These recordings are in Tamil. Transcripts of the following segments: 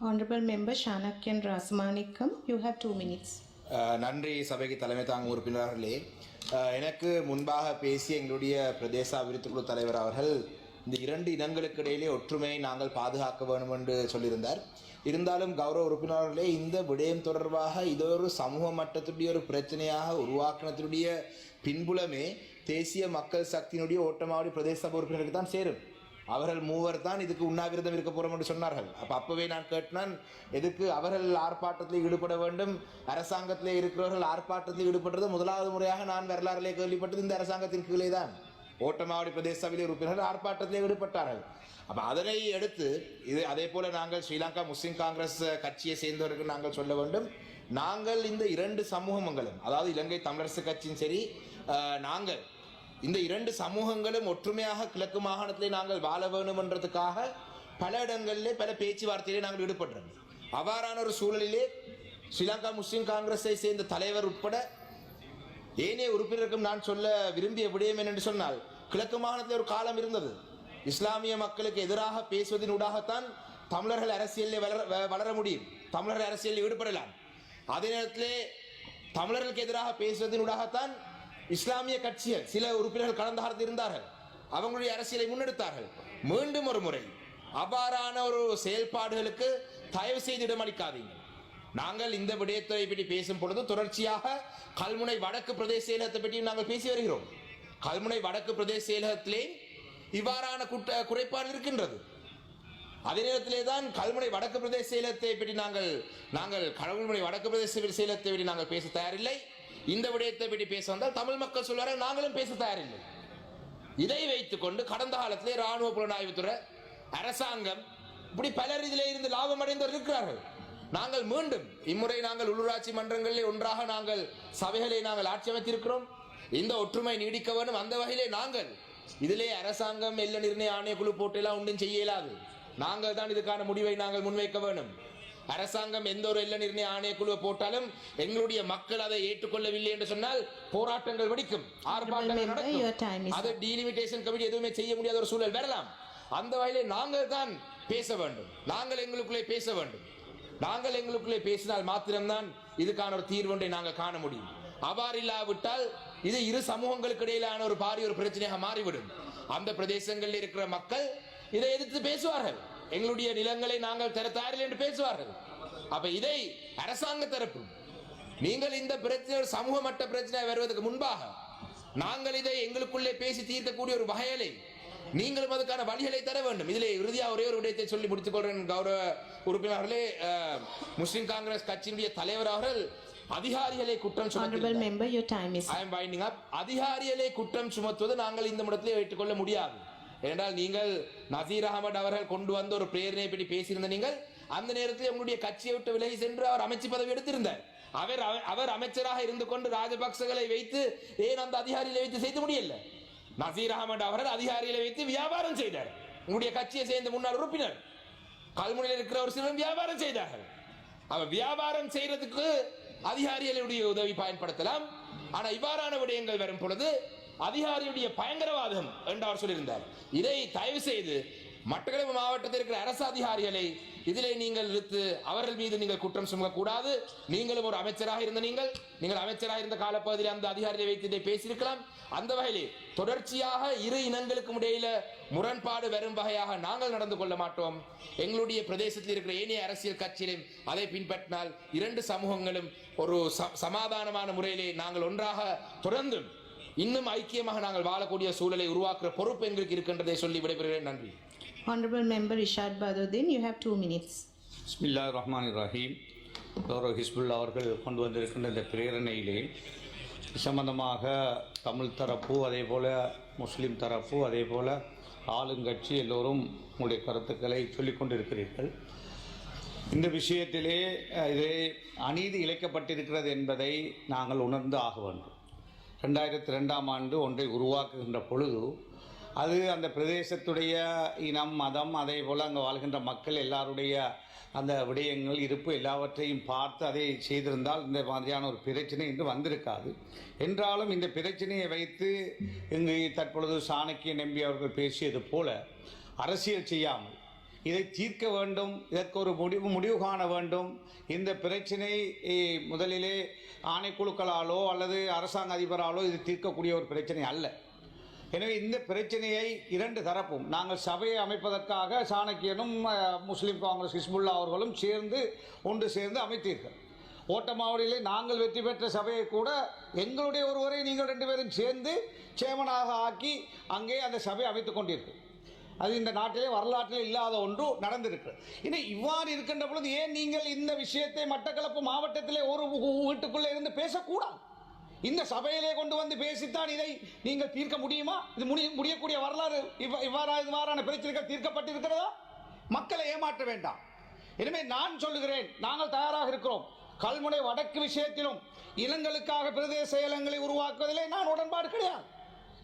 Honorable Member Shanakyan Rasmanikam, you have two minutes. Uh, நன்றி சபைக்கு தலைமை தாங்கும் உறுப்பினர்களே uh, எனக்கு முன்பாக பேசிய எங்களுடைய பிரதேச அபிவிருத்தி குழு தலைவர் அவர்கள் இந்த இரண்டு இனங்களுக்கு இடையிலே ஒற்றுமையை நாங்கள் பாதுகாக்க வேண்டும் என்று சொல்லியிருந்தார். இருந்தாலும் கௌரவ உறுப்பினர்களே இந்த விடயம் தொடர்பாக இதொரு ஒரு சமூக மட்டத்துடைய ஒரு பிரச்சனையாக உருவாக்கினத்துடைய பின்புலமே தேசிய மக்கள் சக்தியினுடைய ஓட்டமாவடி பிரதேச சபை உறுப்பினருக்கு தான் சேரும். அவர்கள் மூவர் தான் இதுக்கு உண்ணாவிரதம் இருக்க போகிறோம் என்று சொன்னார்கள். அப்போ அப்போவே நான் கேட்டினான் எதுக்கு அவர்கள் ஆர்ப்பாட்டத்தில் ஈடுபட வேண்டும்? அரசாங்கத்திலே இருக்கிறவர்கள் ஆர்ப்பாட்டத்தில் ஈடுபடுறது முதலாவது முறையாக நான் வரலாறுலே கேள்விப்பட்டது இந்த அரசாங்கத்தின் கீழே தான் ஓட்டமாவடி பிரதேச சபையில் உறுப்பினர்கள் ஆர்ப்பாட்டத்தில் ஈடுபட்டார்கள். அப்போ அதனை எடுத்து இது அதே போல் நாங்கள் ஸ்ரீலங்கா முஸ்லீம் காங்கிரஸ் கட்சியை சேர்ந்தவர்கள் நாங்கள் சொல்ல வேண்டும். நாங்கள் இந்த இரண்டு சமூகங்களும் அதாவது இலங்கை தமிழரசு கட்சியும் சரி நாங்கள் இந்த இரண்டு சமூகங்களும் ஒற்றுமையாக கிழக்கு மாகாணத்திலே நாங்கள் வாழ வேணும் என்றதுக்காக பல இடங்களிலே பல பேச்சுவார்த்தையிலே நாங்கள் ஈடுபடுறோம் அவ்வாறான ஒரு சூழலிலே ஸ்ரீலங்கா முஸ்லீம் காங்கிரஸை சேர்ந்த தலைவர் உட்பட ஏனைய உறுப்பினருக்கும் நான் சொல்ல விரும்பிய விடயம் என்னென்று சொன்னால் கிழக்கு மாகாணத்தில் ஒரு காலம் இருந்தது. இஸ்லாமிய மக்களுக்கு எதிராக பேசுவதனூடாகத்தான் தமிழர்கள் அரசியலில் வளர வ- வளர முடியும். தமிழர்கள் அரசியலில் ஈடுபடலாம். அதே நேரத்திலே தமிழர்களுக்கு எதிராக பேசுவதனூடாகத்தான் இஸ்லாமிய கட்சிகள் சில உறுப்பினர்கள் கலந்தார்ந்து இருந்தார்கள். அவங்களுடைய அரசியலை முன்னெடுத்தார்கள். மீண்டும் ஒரு முறை அவ்வாறான ஒரு செயல்பாடுகளுக்கு தயவு செய்து இடமளிக்காதீங்க நாங்கள் இந்த விடயத்தை பற்றி பேசும் பொழுது தொடர்ச்சியாக கல்முனை வடக்கு பிரதேச செயலகத்தை பற்றியும் நாங்கள் பேசி வருகிறோம். கல்முனை வடக்கு பிரதேச செயலகத்திலே இவ்வாறான குற்ற குறைபாடு இருக்கின்றது. அதே நேரத்திலே தான் கல்முனை வடக்கு பிரதேச செயலகத்தை பற்றி நாங்கள் நாங்கள் கடவுள்முனை வடக்கு பிரதேச செயலகத்தை பற்றி நாங்கள் பேச தயாரில்லை. இந்த விடயத்தை பற்றி பேச வந்தால் தமிழ் மக்கள் சொல்வார்கள் நாங்களும் பேச தயாரில்லை. இதை வைத்துக்கொண்டு கடந்த காலத்திலே ராணுவ புலனாய்வுத்துறை அரசாங்கம் இப்படி பலர் இதிலே இருந்து லாபம் அடைந்தவர் இருக்கிறார்கள். நாங்கள் மீண்டும் இம்முறை நாங்கள் உள்ளூராட்சி மன்றங்களிலே ஒன்றாக நாங்கள் சபைகளை நாங்கள் ஆட்சி அமைத்திருக்கிறோம். இந்த ஒற்றுமை நீடிக்க வேண்டும். அந்த வகையிலே நாங்கள் இதிலே அரசாங்கம் எல்ல நிர்ணய ஆணையக்குழு போட்டெல்லாம் ஒன்றும் செய்ய இயலாது நாங்கள் தான் இதுக்கான முடிவை நாங்கள் முன்வைக்க வேண்டும். அரசாங்கம் எந்த ஒரு எல்ல நிர்ணய ஆணையக்குழுவை போட்டாலும் எங்களுடைய மக்கள் அதை ஏற்றுக்கொள்ளவில்லை என்று சொன்னால் போராட்டங்கள் வெடிக்கும். ஆர்ப்பாட்டங்கள் நடக்கும். அது டீலிமிட்டேஷன் கமிட்டி எதுவுமே செய்ய முடியாத ஒரு சூழல் வரலாம். அந்த வகையிலே நாங்கள் தான் பேச வேண்டும். நாங்கள் எங்களுக்குள்ளே பேச வேண்டும். நாங்கள் எங்களுக்குள்ளே பேசினால் மாத்திரம்தான் இதுக்கான ஒரு தீர்வொன்றை நாங்கள் காண முடியும். அவ்வாறு இல்லாவிட்டால் இது இரு சமூகங்களுக்கு இடையிலான ஒரு பாரிய ஒரு பிரச்சனையாக மாறிவிடும். அந்த பிரதேசங்களில் இருக்கிற மக்கள் இதை எதிர்த்து பேசுவார்கள். எங்களுடைய நிலங்களை நாங்கள் தர தயாரில்லை என்று பேசுவார்கள். அப்ப இதை அரசாங்க தரப்பு நீங்கள் இந்த பிரச்சனை ஒரு சமூக மட்ட பிரச்சனை வருவதற்கு முன்பாக நாங்கள் இதை எங்களுக்குள்ளே பேசி தீர்க்கக்கூடிய ஒரு வகையலை நீங்களும் அதுக்கான வழிகளை தர வேண்டும். இதிலே இறுதியாக ஒரே ஒரு விடயத்தை சொல்லி முடித்துக் கொள்றேன். கௌரவ உறுப்பினர்களே முஸ்லிம் காங்கிரஸ் கட்சியினுடைய தலைவர் அவர்கள் அதிகாரிகளை குற்றம் Honorable சுமத்தி Member, your time is I am winding up அதிகாரிகளை குற்றம் சுமத்துவது நாங்கள் இந்த இடத்திலே ஏற்றுக்கொள்ள முடியாது. ஏனென்றால் நீங்கள் நசீர் அகமது அவர்கள் கொண்டு வந்த ஒரு பிரேரணையை பற்றி பேசியிருந்த நீங்கள் அந்த நேரத்தில் உங்களுடைய கட்சியை விட்டு விலகி சென்று அவர் அமைச்சு பதவி எடுத்திருந்தார். அவர் அவர்- அவர் அமைச்சராக இருந்து கொண்டு ராஜபக்சகளை வைத்து ஏன் அந்த அதிகாரிகளை வைத்து செய்து முடியல? நசீர் அகமது அவர்கள் அதிகாரிகளை வைத்து வியாபாரம் செய்தார். உங்களுடைய கட்சியை சேர்ந்த முன்னாள் உறுப்பினர் கல்முனையில் இருக்கிற ஒரு சிலர் வியாபாரம் செய்தார்கள். அவர் வியாபாரம் செய்யறதுக்கு அதிகாரிகளுடைய உதவி பயன்படுத்தலாம். ஆனா இவ்வாறான விடயங்கள் வரும் பொழுது அதிகாரியுடைய பயங்கரவாதம் என்று அவர் சொல்லியிருந்தார். இதை தயவு செய்து மட்டக்களப்பு மாவட்டத்தில் இருக்கிற அரசு அதிகாரிகளை இதிலே நீங்கள் இழுத்து அவர்கள் மீது நீங்கள் குற்றம் சுமக்கக்கூடாது. நீங்களும் ஒரு அமைச்சராக இருந்த நீங்கள் நீங்கள் அமைச்சராக இருந்த காலப்பகுதியில் அந்த அதிகாரியை வைத்து இதை பேசியிருக்கலாம். அந்த வகையிலே தொடர்ச்சியாக இரு இனங்களுக்கும் இடையில முரண்பாடு வரும் வகையாக நாங்கள் நடந்து கொள்ள மாட்டோம். எங்களுடைய பிரதேசத்தில் இருக்கிற ஏனைய அரசியல் கட்சியிலும் அதை பின்பற்றினால் இரண்டு சமூகங்களும் ஒரு ச- சமாதானமான முறையிலே நாங்கள் ஒன்றாக தொடர்ந்தும் இன்னும் ஐக்கியமாக நாங்கள் வாழக்கூடிய சூழலை உருவாக்குற பொறுப்பு எங்களுக்கு இருக்கின்றதை சொல்லி விடைபெறுகிறேன். நன்றி. Honorable Member Ishad Baduddin, you have two minutes. பிஸ்மில்லா ரஹ்மான் ரஹீம் கௌரவ ஹிஸ்புல்லா அவர்கள் கொண்டு வந்திருக்கின்ற இந்த பிரேரணையிலே சம்பந்தமாக தமிழ் தரப்பு அதே போல் முஸ்லீம் தரப்பு அதே போல் ஆளுங்கட்சி எல்லோரும் உங்களுடைய கருத்துக்களை சொல்லிக் கொண்டிருக்கிறீர்கள். இந்த விஷயத்திலே இது அநீதி இழைக்கப்பட்டிருக்கிறது என்பதை நாங்கள் உணர்ந்து ஆக வேண்டும். ரெண்டாயிரத்தி ரெண்டாம் ஆண்டு ஒன்றை உருவாக்குகின்ற பொழுது அது அந்த பிரதேசத்துடைய இனம் மதம் அதே போல் அங்கே வாழ்கின்ற மக்கள் எல்லாருடைய அந்த விடயங்கள் இருப்பு எல்லாவற்றையும் பார்த்து அதை செய்திருந்தால் இந்த மாதிரியான ஒரு பிரச்சனை இன்று வந்திருக்காது. என்றாலும் இந்த பிரச்சனையை வைத்து இங்கு தற்பொழுது சாணக்கிய நம்பி அவர்கள் பேசியது போல அரசியல் செய்யாமல் இதை தீர்க்க வேண்டும் இதற்கு ஒரு முடிவு முடிவு காண வேண்டும். இந்த பிரச்சனை முதலிலே ஆணைக்குழுக்களாலோ அல்லது அரசாங்க அதிபராலோ இது தீர்க்கக்கூடிய ஒரு பிரச்சனை அல்ல. எனவே இந்த பிரச்சனையை இரண்டு தரப்பும் நாங்கள் சபையை அமைப்பதற்காக சாணக்கியனும் முஸ்லீம் காங்கிரஸ் ஹிஸ்புல்லா அவர்களும் சேர்ந்து ஒன்று சேர்ந்து அமைத்தீர்கள். ஓட்டமாவடியிலே நாங்கள் வெற்றி பெற்ற சபையை கூட எங்களுடைய ஒருவரை நீங்கள் ரெண்டு பேரும் சேர்ந்து சேமனாக ஆக்கி அங்கே அந்த சபை அமைத்துக் கொண்டீர்கள். அது இந்த நாட்டிலே வரலாற்றில் இல்லாத ஒன்று நடந்திருக்கு. இனி இவ்வாறு இருக்கின்ற பொழுது ஏன் நீங்கள் இந்த விஷயத்தை மட்டக்களப்பு மாவட்டத்திலே ஒரு வீட்டுக்குள்ளே இருந்து பேசக்கூடாது? இந்த சபையிலே கொண்டு வந்து பேசித்தான் இதை நீங்கள் தீர்க்க முடியுமா? இது முடி முடியக்கூடிய வரலாறு இவ்வ இவ்வாறா இவ்வாறான பிரச்சனைகள் தீர்க்கப்பட்டிருக்கிறதா? மக்களை ஏமாற்ற வேண்டாம். எனவே நான் சொல்லுகிறேன் நாங்கள் தயாராக இருக்கிறோம். கல்முனை வடக்கு விஷயத்திலும் இனங்களுக்காக பிரதேச செயலங்களை உருவாக்குவதிலே நான் உடன்பாடு கிடையாது.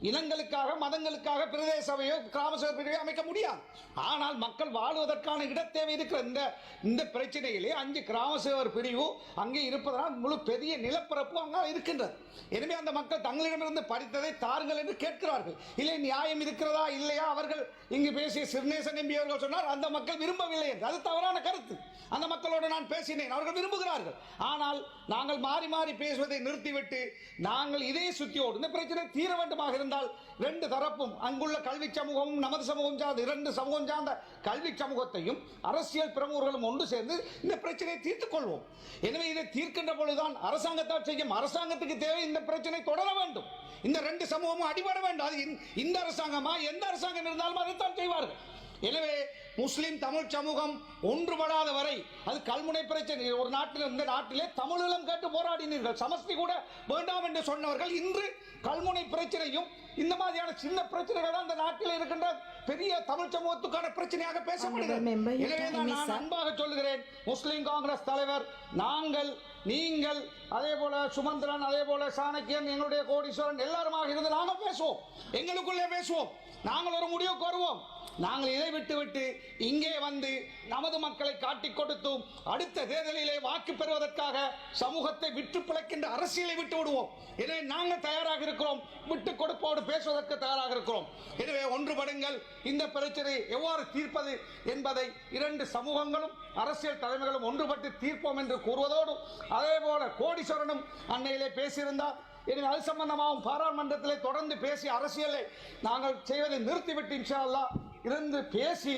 இனங்களுக்காக மதங்களுக்காக பிரதேச சபையோ கிராம சபை பிரிவையோ அமைக்க முடியாது. ஆனால் மக்கள் வாழ்வதற்கான இடத்தேவை இருக்கிற இந்த இந்த பிரச்சனையிலே அஞ்சு கிராம சேவர் பிரிவு அங்கே இருப்பதனால் முழு பெரிய நிலப்பரப்பு அங்கே இருக்கின்றது. எனவே அந்த மக்கள் தங்களிடமிருந்து படித்ததை தாருங்கள் என்று கேட்கிறார்கள். இல்லை நியாயம் இருக்கிறதா இல்லையா? அவர்கள் இங்கு பேசிய சிறுநேசன் எம்பி அவர்கள் சொன்னார் அந்த மக்கள் விரும்பவில்லை என்று. அது தவறான கருத்து. அந்த மக்களோடு நான் பேசினேன் அவர்கள் விரும்புகிறார்கள். ஆனால் நாங்கள் மாறி மாறி பேசுவதை நிறுத்திவிட்டு நாங்கள் இதே சுத்தியோடு இந்த பிரச்சனை தீர வேண்டுமாக இருந்தால் ரெண்டு தரப்பும் அங்குள்ள கல்வி சமூகமும் நமது சமூகம் சார்ந்த இரண்டு சமூகம் சார்ந்த கல்வி சமூகத்தையும் அரசியல் பிரமுகர்களும் ஒன்று சேர்ந்து இந்த பிரச்சனையை தீர்த்துக் கொள்வோம். எனவே இதை தீர்க்கின்ற பொழுதுதான் அரசாங்கத்தால் செய்யும் அரசாங்கத்துக்கு தேவை இந்த பிரச்சனை தொடர வேண்டும். இந்த ரெண்டு சமூகமும் அடிபட வேண்டும். அது இந்த- இந்த அரசாங்கமா எந்த அரசாங்கம் இருந்தாலும் அதைத்தான் செய்வார்கள். எனவே முஸ்லிம் தமிழ் சமூகம் ஒன்றுபடாத வரை அது கல்முனை பிரச்சனை ஒரு நாட்டில் இந்த நாட்டிலே தமிழீழம் கேட்டு போராடினீர்கள் சமஸ்தி கூட வேண்டாம் என்று சொன்னவர்கள் இன்று கல்முனை பிரச்சனையும் இந்த மாதிரியான சின்ன பிரச்சனைகள் தான் இந்த நாட்டில் இருக்கின்ற பெரிய தமிழ் சமூகத்துக்கான பிரச்சனையாக பேசப்படுகிறது எனவே நான். அன்பாக சொல்லுகிறேன் முஸ்லிம் காங்கிரஸ் தலைவர் நாங்கள் நீங்கள் அதே போல சுமந்திரன் அதே போல சாணக்கியன் எங்களுடைய கோடீஸ்வரன் எல்லாருமாக இருந்து நாங்கள் பேசுவோம். எங்களுக்குள்ளே பேசுவோம். நாங்கள் ஒரு முடிவுக்கு வருவோம். நாங்கள் இதை விட்டுவிட்டு இங்கே வந்து நமது மக்களை காட்டிக் கொடுத்தும் அடுத்த தேர்தலிலே வாக்கு பெறுவதற்காக சமூகத்தை விற்று பிழைக்கின்ற அரசியலை விட்டு விடுவோம். எனவே நாங்கள் தயாராக இருக்கிறோம். விட்டு கொடுப்போடு பேசுவதற்கு தயாராக இருக்கிறோம். எனவே ஒன்றுபடுங்கள். இந்த பிரச்சனையை எவ்வாறு தீர்ப்பது என்பதை இரண்டு சமூகங்களும் அரசியல் தலைமைகளும் ஒன்றுபட்டு தீர்ப்போம் என்று கூறுவதோடு அதே போல கோடி கோடீஸ்வரனும் அன்னையிலே பேசியிருந்தார். எனவே அது சம்பந்தமாகவும் பாராளுமன்றத்தில் தொடர்ந்து பேசி அரசியலை நாங்கள் செய்வதை நிறுத்திவிட்டு இன்ஷால்லா இருந்து பேசி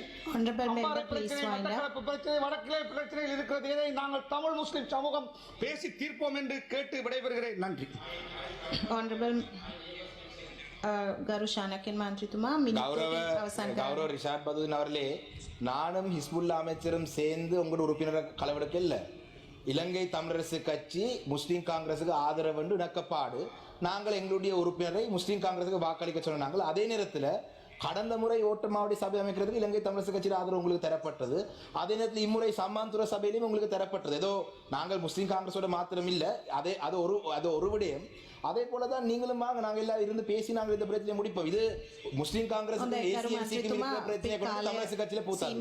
வடக்கிலே பிரச்சனையில் இருக்கிறது. இதை நாங்கள் தமிழ் முஸ்லிம் சமூகம் பேசி தீர்ப்போம் என்று கேட்டு விடைபெறுகிறேன். நன்றி. கௌரவ ரிஷாத் பதுன் அவர்களே நானும் ஹிஸ்புல்லா அமைச்சரும் சேர்ந்து உங்களோட உறுப்பினரை களவெடுக்க இல்லை இலங்கை தமிழரசு கட்சி முஸ்லீம் காங்கிரசுக்கு ஆதரவு என்று இணக்கப்பாடு. நாங்கள் எங்களுடைய உறுப்பினரை முஸ்லீம் காங்கிரசுக்கு வாக்களிக்க சொன்னாங்கள் அதே நேரத்தில் கடந்த முறை ஓட்டு மாவட்ட சபை அமைக்கிறதுக்கு இலங்கை தமிழரசு கட்சியில் ஆதரவு உங்களுக்கு தரப்பட்டது. அதே நேரத்தில் இம்முறை சம்மாந்துர சபையிலையும் உங்களுக்கு தரப்பட்டது. ஏதோ நாங்கள் முஸ்லீம் காங்கிரஸோட மாத்திரம் இல்லை அதே அது ஒரு அது ஒரு விடயம். அதே போல தான் நீங்களும் வாங்க. நாங்கள் எல்லாம் இருந்து பேசி நாங்கள் இந்த பிரச்சனையை முடிப்போம். இது முஸ்லீம் காங்கிரஸ் பிரச்சனை தமிழரசு கட்சியில போத்தாங்க